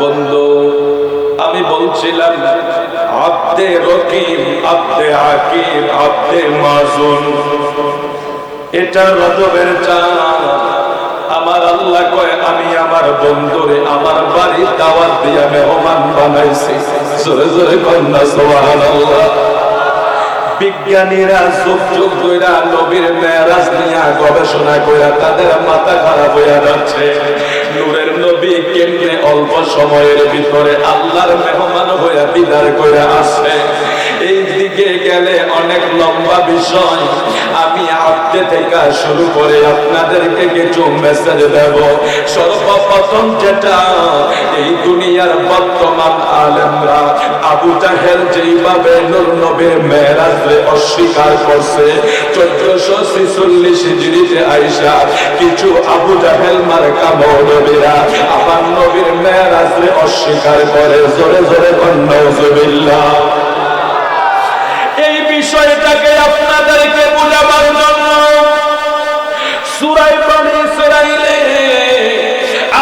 বন্ধু, আমি বলছিলাম, আব্দে রকিব আব্দে হাকিম, আব্দে মাজুন। এটা রজবের চাঁদ। আমার আল্লাহ কয়, আমি আমার বন্ধুরে আমার বাড়ি দাওয়াত দিয়া মেহমান বানাইছি। জোরে জোরে কন্যা সুবহানাল্লাহ। বিজ্ঞানীরা যুগ যুগ ধইরা নবীর মেরাজ নিয়ে গবেষণা কইরা তাদের মাথা খারাপ হইয়া যাচ্ছে। নূরের নবী কেমনে অল্প সময়ের ভিতরে আল্লাহর মেহমান হইয়া বিদার করে আসে? দিকে গেলে অনেক লম্বা বিষয়। আমি আজকে থেকে শুরু করে আপনাদেরকে কিছু মেসেজ দেব। সর্বপ্রথম যেটা, এই দুনিয়ার বর্তমান আলেমরা আবু জাহেল যেইভাবে নূর নবীর মেরাজে অস্বীকার করছে, চোদ্দশো ছিচল্লিশ আইসা কিছু আবু জাহেল আমার নবীর অস্বীকার করে। জোরে জোরে কন্যা বিষয়টাকে আপনাদেরকে বোঝাবার জন্য সুরাই বনি ইসরাইলে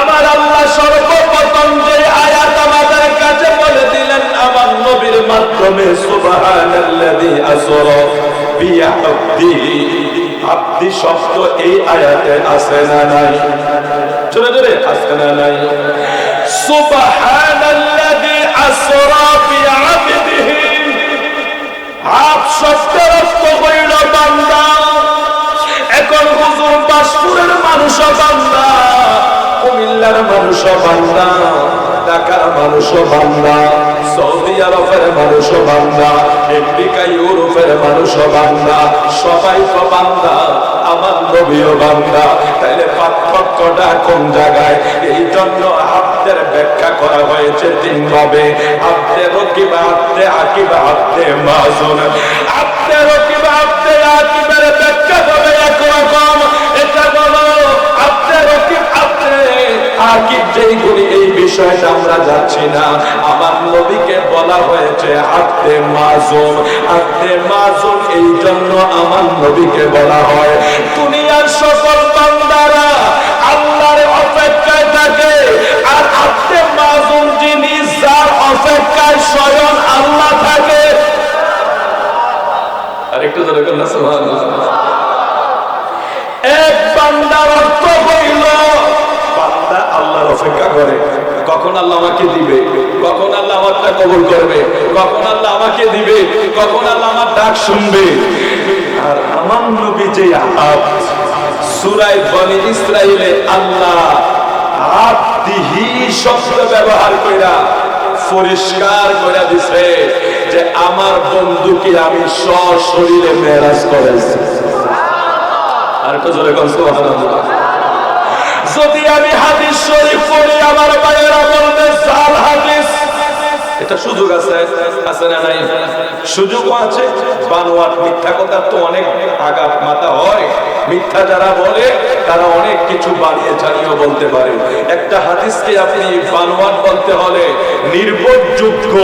আমার আল্লাহ সর্বপ্রথম যে আয়াত আমাদের কাছে বলে দিলেন, আমার নবীর মাধ্যমে সুবহানাল্লাযী আসরা বিআবদিহি আব্দি শব্দ এই আয়াতে আছে না নাই? জোরে জোরে, আছে না নাই? সুবহানাল্লাযী আসরা আপ শব্দের হইল বান্দা। এখন হুজুর বাসপুরের মানুষ বান্দা, কুমিল্লার মানুষ বান্দা, ঢাকার মানুষ বান্দা, সৌদি আরবের মানুষ বান্দা আমেরিকা ইউরোপের মানুষ বান্দা, সবাই তো বান্দা, আমার নবীও বান্দা। তাইলে পার্থক্যটা কোন জায়গায়? এই জন্য আব্দের ব্যাখ্যা করা হয়েছে তিন ভাবে আব্দে রকিবা, আব্দে আকিবা, আব্দে মাজুন। আব্দে রকিবা, আব্দে আকিবের ব্যাখ্যা হবে একরকম। এটা বলো, আব্দে রকিব, আব্দে আকিব, যেইগুলি এই বিষয়টা আমরা যাচ্ছি না। আমার নবীকে বলা হয়েছে আব্দে মাজুন। আব্দে মাজুন এই জন্য আমার নবীকে বলা হয়। দুনিয়ার আরেকটু ধরে এক বান্দার অর্থ হইল বান্দা আল্লাহর অপেক্ষা করে। কখন আল্লাহ আমাকে দিবে? কখন আল্লাহ আমারটা কবুল করবে? কখন আল্লাহ আমাকে দিবে? কখন আল্লাহ আমার ডাক শুনবে? আর আমার নবী যে আপ সুরাই বনি ইসরাইলে আল্লাহ আব্দিহি শব্দ ব্যবহার কইরা পরিষ্কার করে দিছে যে আমার বন্ধুকে আমি সশরীরে মেরাজ করেছি। আর একটু জোরে যদি আমি হাদিস শরীফ পড়ি, আমার ভাইয়েরা বলবে, সাল হাদিস। এটা সুযোগ আছে আছে না নাই? সুযোগও আছে। বানোয়াট মিথ্যা কথা তো অনেক আঘাত মাথা হয়। মিথ্যা যারা বলে, তারা অনেক কিছু বাড়িয়ে চালিয়েও বলতে পারে। একটা হাদিসকে আপনি বানোয়াট বলতে হলে নির্ভরযোগ্য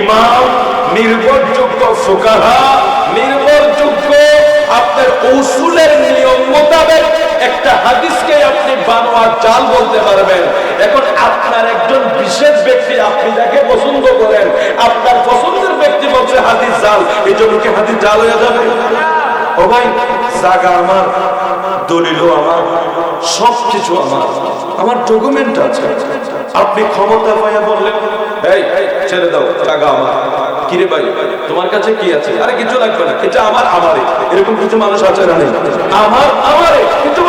ইমাম, নির্ভরযোগ্য ফুকাহা, নির্ভরযোগ্য আপনার কৌশলের নিয়ম মোতাবেক একটা হাদিসকে আপনি বানোয়ার জাল বলতে পারবেন। এখন আপনার একজন বিশেষ ব্যক্তি আপনি যাকে পছন্দ করেন, আপনার পছন্দের ব্যক্তি বলছে হাদিস জাল এই জন্য কি হাদিস জাল হয়ে যাবে? ও ভাই জায়গা আমার আমার আমার। আমার ডকুমেন্ট আছে। আপনি ক্ষমতা পাইয়া বললেন, এই, ছেড়ে দাও জায়গা আমার। কিরে ভাই, তোমার কাছে কি আছে? আরে, কিছু লাগবে না। এটা আমার আমারে। এরকম কিছু মানুষ আছে না আমার আমারে। না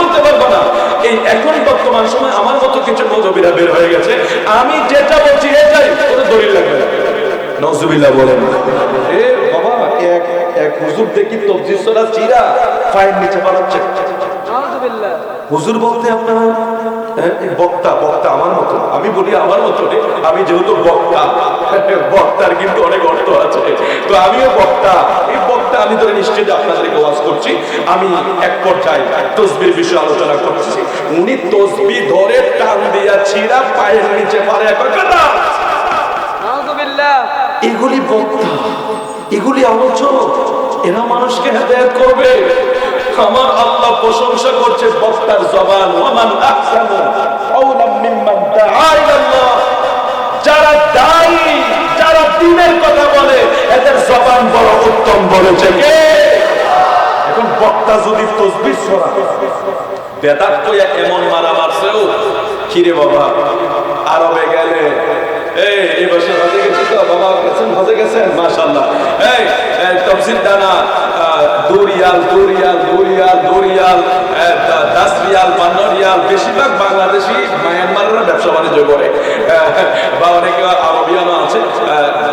এই এখন বর্তমান সময় আমার মতো কিছু মজবিরা বের হয়ে গেছে। আমি যেটা বলছি এটাই। কোনো দলিল লাগবে না। নজুবিল্লাহ বলেন। এ বাবা এক এক হুজুর দেখি তবজির সরা চিরা পায়ের নিচে পালাচ্ছে। হুজুর বলতে আপনারা হ্যাঁ, বক্তা বক্তা আমার মতো আমি বলি আমার মতো আমি যেহেতু বক্তা বক্তার কিন্তু অনেক অর্থ আছে। তো আমিও বক্তা। এই আমি ধরে নিশ্চিত আপনাদেরকে ওয়াজ করছি। আমি এক পর্যায়ে তসবির বিষয়ে আলোচনা করছি। উনি তসবি ধরে টান দিয়া ছিঁড়া পায়ের নিচে পারে এক কথা এগুলি বক্তা এগুলি আলোচনা এরা মানুষকে হেদায়ত করবে। আমার আল্লাহ প্রশংসা করছে বক্তার জবান ওয়ামান আহসানু কাওলাম মিম্মান দাআ ইলাল্লাহ। কথা বলে এদের জবান বড় উত্তম বলেছে এখন বক্তা যদি তসবির কইয়া এমন মারা মারছেও কিরে বাবা? আরবে গেলে এই এই বছর হজে গেছি বাবা গেছেন হজে গেছেন মাশাআল্লাহ। এই তফসিল দানা আহ, দু রিয়াল দু রিয়াল দু রিয়াল রিয়াল দশ বেশিরভাগ বাংলাদেশি ব্যবসা বাণিজ্য করে। বা অনেকে আরবিয়ানও আছে।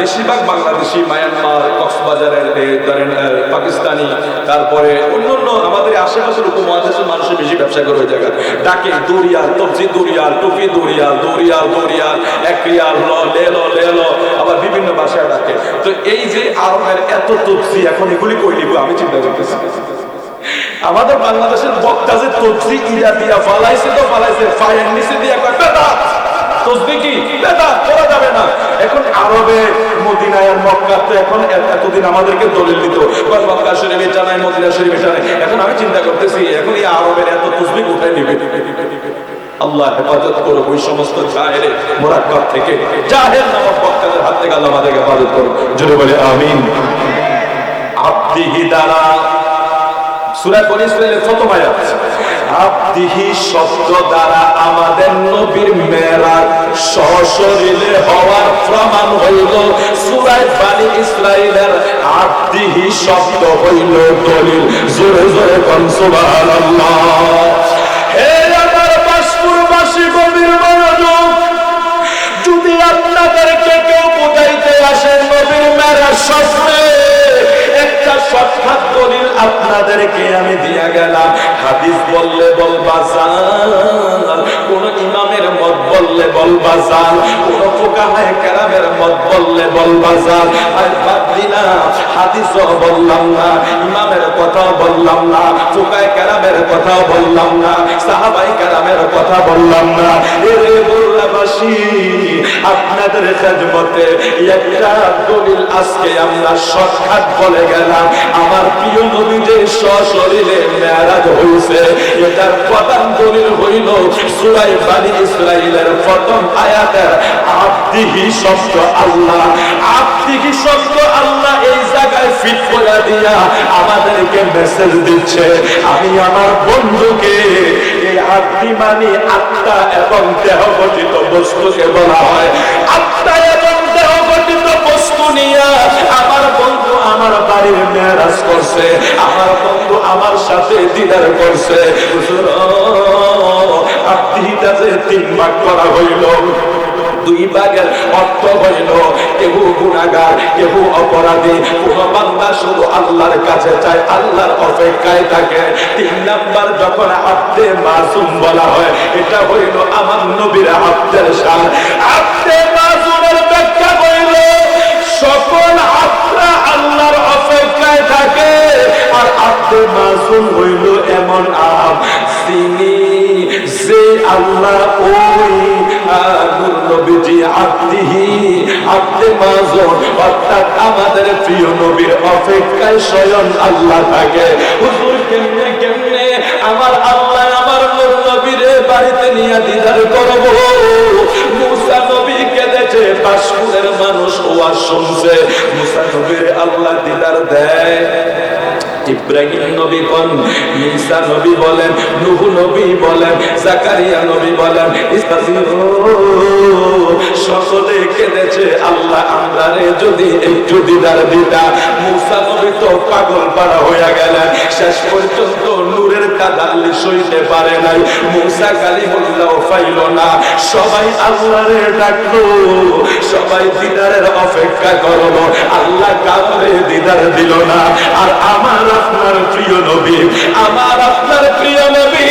বেশিরভাগ বাংলাদেশি মায়ানমার কক্সবাজারের ধরেন পাকিস্তানি, তারপরে অন্যান্য আমাদের আশেপাশের উপমহাদেশের মানুষের বেশি ব্যবসা করে ওই জায়গায়। ডাকে দুরিয়াল তবজি দুরিয়াল টুপি দুরিয়াল দুরিয়াল দুরিয়াল এক রিয়াল, ল লেলো লেলো আবার বিভিন্ন ভাষায় ডাকে। তো এই যে আরবের এত তবজি এখন এগুলি কই আমি চিন্তা করতেছি। আমাদের বাংলাদেশের বক্তা যে তবজি ইরা দিয়া ফালাইছে তো ফালাইছে, ফায়ার নিচে দিয়া কয়, বেটা তসবি চিন্তা করতেছি, এখন এত তসবি আল্লাহ হেফাজত করো ওই সমস্ত থেকে হাত থেকে আল্লাহ আমাদেরকে হেফাজত বলে, আমিন। সূরা বনি আব্দিহি শব্দ দ্বারা আমাদের নবীর সশরীরে হওয়ার প্রমাণ হইল সূরা বনি ইসরাইলের আব্দিহি শব্দ হইল দলিল। জোরে জোরে সুবহানাল্লাহ। হে আমার যদি আপনাদেরকে কেউ বুঝাইতে আসেন নবীর মেরাজ স্বপ্নে আপনাদেরকে আমি দিয়া গেলাম। হাদিস বললে বলবা কোন ইমামের মত বললে বলবা কোন মত বললে বলবা বললাম না, ইমামের কথাও বললাম না কেরামের বললাম না, সাহাবাই কেরামের কথা বললাম না। বললাবাসী আপনাদের খেদমতে একটা দলিল আজকে আমরা শর্টকাট বলে গেলাম। আমার প্রিয় নবী যে সশরীরে মেরাজ হইছে এটার প্রধান দলিল হইল সুরাই বানি ইসরাইলের প্রথম আয়াতের, আব্দিহি শব্দ আল্লাহ, আব্দিহি শব্দ আল্লাহ এই জায়গায় ফিট করে দিয়া আমাদেরকে মেসেজ দিচ্ছে, আমি আমার বন্ধুকে এই আত্মি মানে আত্মা এবং দেহ গঠিত বস্তুকে বলা হয়। আত্মা এবং দেহ গঠিত বস্তু নিয়ে আমার বন্ধু আমার বাড়ির মেয়ারাজ করছে, আমার বন্ধু আমার সাথে দিদার করছে। আত্মীটা যে তিন ভাগ করা হইল। দুই ভাগের অর্থ হইল কেউ গুণাগার কেউ অপরাধী। কোন বান্দা শুধু আল্লাহর কাছে চায়, আল্লাহর অপেক্ষায় থাকে। তিন নাম্বার যখন আব্দে মাসুম বলা হয়, এটা হইল আমার নবীর আব্দের আব্দে মাসুমের ব্যাখ্যা হইল, সকল আত্মা আল্লাহর অপেক্ষায় থাকে। আর আব্দে মাসুম হইল এমন আব, যিনি যে আল্লাহ ওই নবীজি আব্দে মাসুম অর্থাৎ আমাদের প্রিয় নবীর অপেক্ষায় স্বয়ং আল্লাহ থাকে। হুজুর, কেমনে কেমনে? আমার আল্লাহ আমার নবীর বাড়িতে নিয়ে দিদার করব। মুসা নবী কেঁদেছে পাশপুরের মানুষ ওয়াজ শুনছে। মুসা নবীর আল্লাহ দিদার দেয়। ইব্রাহিম নবী বলেন ঈসা নবী বলেন, নূহ নবী বলেন, জাকারিয়া নবী বলেন সকলে কেঁদেছে আল্লাহ, আমরারে যদি একটু দিদার দিতা, মুসা পাগল পাড়া হইয়া গেলেন শেষ পর্যন্ত নূরের কাদাল্লি সইতে পারে নাই। মুসা কালী কালিমুল্লাহ পাইল না। সবাই আল্লাহরে ডাকলো। সবাই দিদারের অপেক্ষা করল। আল্লাহ কাউরে দিদার দিল না। আর আমার আপনার প্রিয় নবী, আমার আপনার প্রিয় নবী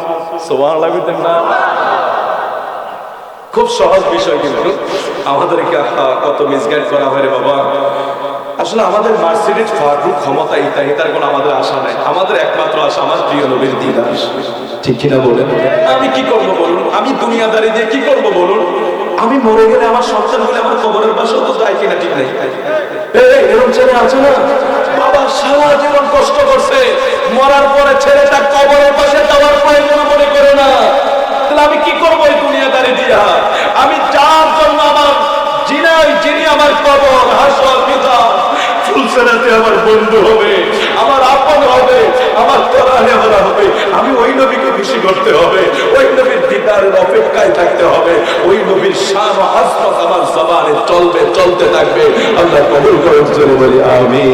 খুব সহজ বিষয় কিন্তু। আমাদেরকে কত মিসগাইড করা হয় বাবা। আসলে আমাদের মার্সিডিজ, ফারুক, ক্ষমতা ইতা ইতার কোনো আমাদের আশা নাই। আমাদের একমাত্র আশা, আমার প্রিয় নবীর দিদার। ঠিক কিনা বলেন? আমি কি করব বলুন? আমি দুনিয়াদারি দিয়ে কি করব বলুন? আমি মরে গেলে আমার সন্তান হলে আমার কবরের পাশে তো যায় কিনা ঠিক নেই? এরকম ছেলে আছে না? বাবা সারা জীবন কষ্ট করছে। মরার পরে ছেলেটা কবরের পাশে যাওয়ার প্রয়োজন মনে করে না, তাহলে আমি কি করব এই দুনিয়াদারি দিয়া? আমি যার জন্য আমার যিনাই যিনি আমার কবর, হাসর পিতা ফুলসেরাতে আমার বন্ধু হবে, আমার আপন হবে, আমার কোরআনে বলা হবে, আমি ওই নবীকে খুশি করতে হবে, ওই নবীর দিদারের অপেক্ষায় থাকতে হবে, ওই নবীর শান ও আমার জবানে চলবে, চলতে থাকবে। আল্লাহ কবুল চলে বলি আমি